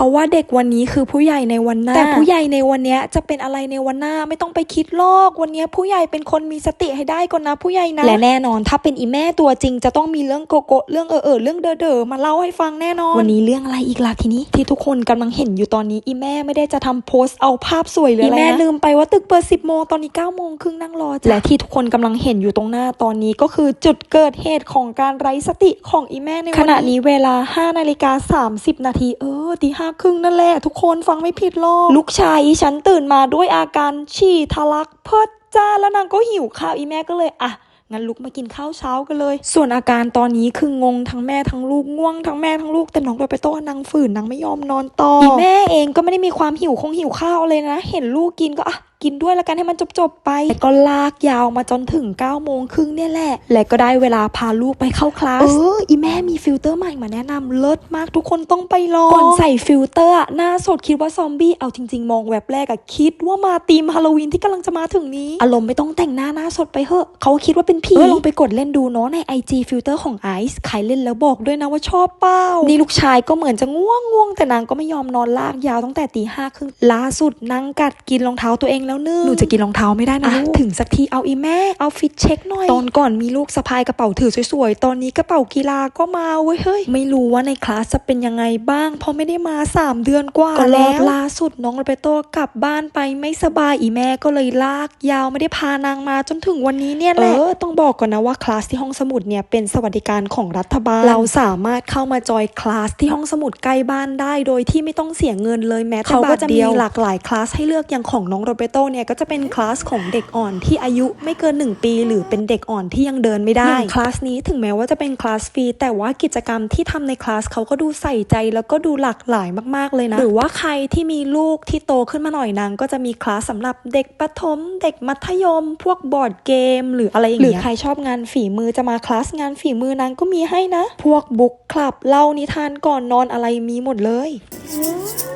เขาว่าเด็กวันนี้คือผู้ใหญ่ในวันหน้า แต่ผู้ใหญ่ในวันเนี้ยจะเป็นอะไรในวันหน้าไม่ต้องไปคิดลอกวันเนี้ยผู้ใหญ่เป็นคนมีสติให้ได้ก่อนนะผู้ใหญ่นะและแน่นอนถ้าเป็นอีแม่ตัวจริง จะต้องมีเรื่องโกโก้เรื่องเออเออเรื่องเดอเดอมาเล่าให้ฟังแน่นอน วันนี้เรื่องอะไรอีกล่ะทีนี้ ที่ทุกคนกำลังเห็นอยู่ตอนนี้อีแม่ไม่ได้จะทำโพสต์เอาภาพสวยหรืออะไรนะอีแม่ลืมไปว่าตึกเปิด10โมงตอนนี้9โมงครึ่งนั่งรอจ้ะและที่ทุกคนกำลังเห็นอยู่ตรงหน้าตอนนี้ก็คือจุดเกิดเหตุของการไร้สติของอีแม่ในวันนี้ขณะนี้เวลา5นาฬิกา30นาทีเออตีห้าครึ่งนั่นแหละ ทุกคนฟังไม่ผิดหรอกลูกชายอีฉันตื่นมาด้วยอาการฉี่ทะลักเพิดจ้าแล้วนางก็หิวข้าวอีแม่ก็เลยอะงั้นลุกมากินข้าวเช้ากันเลย ส่วนอาการตอนนี้คืองงทั้งแม่ทั้งลูกง่วงทั้งแม่ทั้งลูกแต่น้องโดยไปโต้นางฝืนนางไม่ยอมนอนต่ออีแม่เองก็ไม่ได้มีความหิวคงหิวข้าวเลยนะ เห็นลูกกินก็อะ กินด้วยแล้วกันให้มันจบๆไปแต่ก็ลากยาวมาจนถึง9ก้าโมงครึ่งเนี่ยแหละ และก็ได้เวลาพาลูกไปเข้าคลาส เออ อีแม่มีฟิลเตอร์ใหม่มาแนะนำเลิศมากทุกคนต้องไปลอง ก่อนใส่ฟิลเตอร์อะหน้าสดคิดว่าซอมบี้เอาจริง ๆ มองแวบแรกอะคิดว่ามาตีมฮาโลวีนที่กำลังจะมาถึงนี้ อารมณ์ไม่ต้องแต่งหน้าหน้าสดไปเหอะเขาคิดว่าเป็นผีเออลองไปกดเล่นดูเนาะใน IG ฟิลเตอร์ของไอซ์ใครเล่นแล้วบอกด้วยนะว่าชอบเป้านี่ลูกชายก็เหมือนจะง่วงง่วงแต่นางก็ไม่ยอมนอนลากยาวตั้งแต่ตีห้าครึ่งล่าสุดนางกัดกินรองเท้าตัวเองแล้วนึงหนูจะกินรองเท้าไม่ได้นะถึงสักทีเอาอีแม่เอาฟิตเช็คหน่อย ตอนก่อนมีลูกสะพายกระเป๋าถือสวยๆ ตอนนี้กระเป๋ากีฬาก็มาเว้ยเฮ้ยไม่รู้ว่าในคลาสจะเป็นยังไงบ้างเพราะไม่ได้มา 3 เดือนกว่าก็รอบล่าสุดน้องโรเปโตกลับบ้านไปไม่สบายอีแม่ก็เลยลาก ยาวไม่ได้พานางมาจนถึงวันนี้เนี่ยแหละเออต้องบอกก่อนนะว่าคลาสที่ห้องสมุดเนี่ยเป็นสวัสดิการของรัฐบาล เราสามารถเข้ามาจอยคลาสที่ห้องสมุดใกล้บ้านได้ โดยที่ไม่ต้องเสียเงินเลยแม้แต่บาทเดียวหลากหลายคลาสให้เลือกอย่างของน้องโรเบโตเนี่ยก็จะเป็นคลาสของเด็กอ่อนที่อายุไม่เกิน 1 ปี หรือเป็นเด็กอ่อนที่ยังเดินไม่ได้อย่างคลาสนี้ถึงแม้ว่าจะเป็นคลาสฟรีแต่ว่ากิจกรรมที่ทำในคลาสเขาก็ดูใส่ใจแล้วก็ดูหลากหลายมาก ๆเลยนะ หรือว่าใครที่มีลูกที่โตขึ้นมาหน่อยนางก็จะมีคลาสสำหรับเด็กประถม เด็กมัธยม พวกบอร์ดเกม หรืออะไรอย่างเงี้ยหรือใครชอบงานฝีมือจะมาคลาสงานฝีมือนางก็มีให้นะ พวกบุ๊กคลับเล่านิทานก่อนนอนอะไรมีหมดเลยส้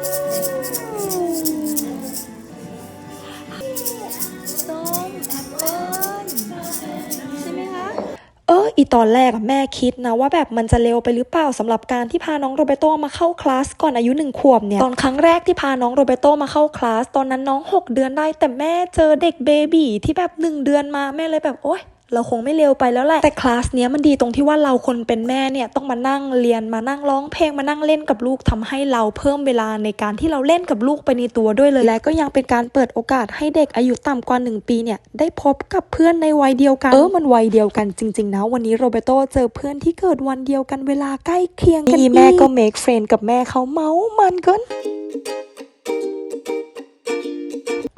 อีตอนแรกแม่คิดนะว่าแบบมันจะเร็วไปหรือเปล่าสำหรับการที่พาน้องโรเบโตมาเข้าคลาสก่อนอายุหนึ่งขวบเนี่ยตอนครั้งแรกที่พาน้องโรเบโตมาเข้าคลาสตอนนั้นน้อง 6 เดือนได้แต่แม่เจอเด็กเบบีที่แบบ 1 เดือนมาแม่เลยแบบโอ๊ย เราคงไม่เร็วไปแล้วแหละ แต่คลาสเนี้ยมันดีตรงที่ว่าเราคนเป็นแม่เนี่ยต้องมานั่งเรียนมานั่งร้องเพลงมานั่งเล่นกับลูกทำให้เราเพิ่มเวลาในการที่เราเล่นกับลูกไปในตัวด้วยเลย และก็ยังเป็นการเปิดโอกาสให้เด็กอายุต่ำกว่า 1 ปีเนี่ยได้พบกับเพื่อนในวัยเดียวกัน เออมันวัยเดียวกันจริง ๆ นะ วันนี้โรเบโตเจอเพื่อนที่เกิดวันเดียวกันเวลาใกล้เคียงกันนี่แม่ก็เมคเฟรนกับแม่เขาเมามันเกิน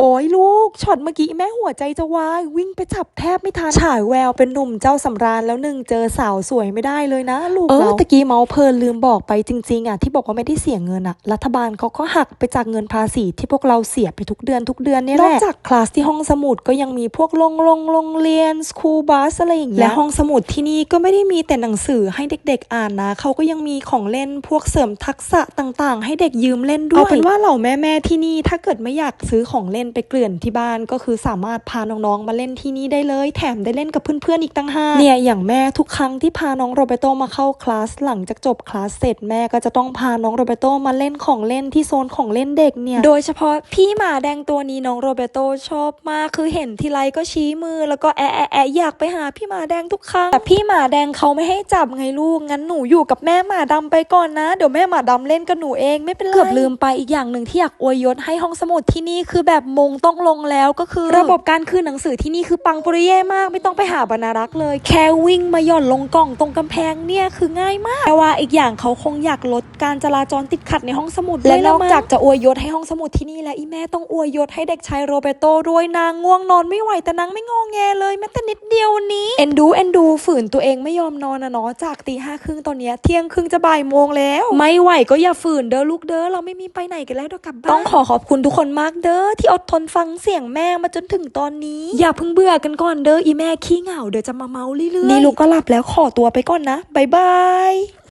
โอ้ยลูกช็อตเมื่อกี้แม่หัวใจจะวายวิ่งไปจับแทบไม่ทันฉายแววเป็นหนุ่มเจ้าสำราญแล้วหนึ่งเจอสาวสวยไม่ได้เลยนะลูกเออตะกี้เมาเพลินลืมบอกไปจริงๆอะที่บอกว่าไม่ได้เสียเงินอะ รัฐบาลเขาก็หักไปจากเงินภาษีที่พวกเราเสียไปทุกเดือนทุกเดือนเนี่ยแหละนอกจากคลาสที่ห้องสมุดก็ยังมีพวกโรงโรงโรงเรียนสคูลบัสอะไรอย่างเงี้ยและห้องสมุดที่นี่ก็ไม่ได้มีแต่หนังสือให้เด็ก ๆ อ่านนะเขาก็ยังมีของเล่นพวกเสริมทักษะต่างๆ ให้เด็กยืมเล่นด้วยเอาเป็นว่าเหล่าแม่ๆที่นี่ถ้าเกิดไม่อยากซื้อของเล่นไปเกลื่อนที่บ้านก็คือสามารถพาน้องๆมาเล่นที่นี่ได้เลย แถมได้เล่นกับเพื่อนๆอีกตั้งห้าเนี่ยอย่างแม่ทุกครั้งที่พาน้องโรเบโตมาเข้าคลาสหลังจากจบคลาสเสร็จแม่ก็จะต้องพาน้องโรเบโตมาเล่นของเล่นที่โซนของเล่นเด็กเนี่ยโดยเฉพาะพี่หมาแดงตัวนี้น้องโรเบโตชอบมากคือเห็นทีไรก็ชี้มือ แล้วก็แอะแอะแอะอยากไปหาพี่หมาแดงทุกครั้งแต่พี่หมาแดงเขาไม่ให้จับไงลูกงั้นหนูอยู่กับแม่หมาดำไปก่อนนะ เดี๋ยวแม่หมาดำเล่นกับหนูเองไม่เป็นไรเกือบลืมไปอีกอย่างหนึ่งที่อยากอวยยศให้ห้องสมุดที่นี่คือแบบมงต้องลงแล้วก็คือ ระบบการคืนหนังสือที่นี่คือปังปริเย่มากไม่ต้องไปหาบรรณารักษ์เลย แค่วิ่งมาหย่อนลงกล่องตรงกำแพงเนี่ยคือง่ายมากแต่ว่าอีกอย่างเขาคงอยากลดการจราจรติดขัดในห้องสมุดและนอกจากจะอวยยศให้ห้องสมุดที่นี่แล้วอีแม่ต้องอวยยศให้เด็กชายโรเบโตด้วยนางง่วงนอนไม่ไหวแต่นางไม่งอแงเลยแม้แต่นิดเดียววันนี้เอ็นดูเอ็นดูฝืนตัวเองไม่ยอมนอนนะเนาะจากตีห้าครึ่งตอนเนี้ยเที่ยงครึ่งจะบ่ายโมงแล้ว ไม่ไหวก็อย่าฝืนเด้อลูกเด้อเราไม่มีไปไหนกันแล้วเดี๋ยวกลับบ้านต้องขอขอบคุณทุกคนมากเด้อที่อดทนฟังเสียงแม่มาจนถึงตอนนี้ อย่าเพิ่งเบื่อกันก่อนเด้ออีแม่ขี้เหงาเดี๋ยวจะมาเมาเรื่อยๆนี่ลูกก็หลับแล้วขอตัวไปก่อนนะบ๊ายบาย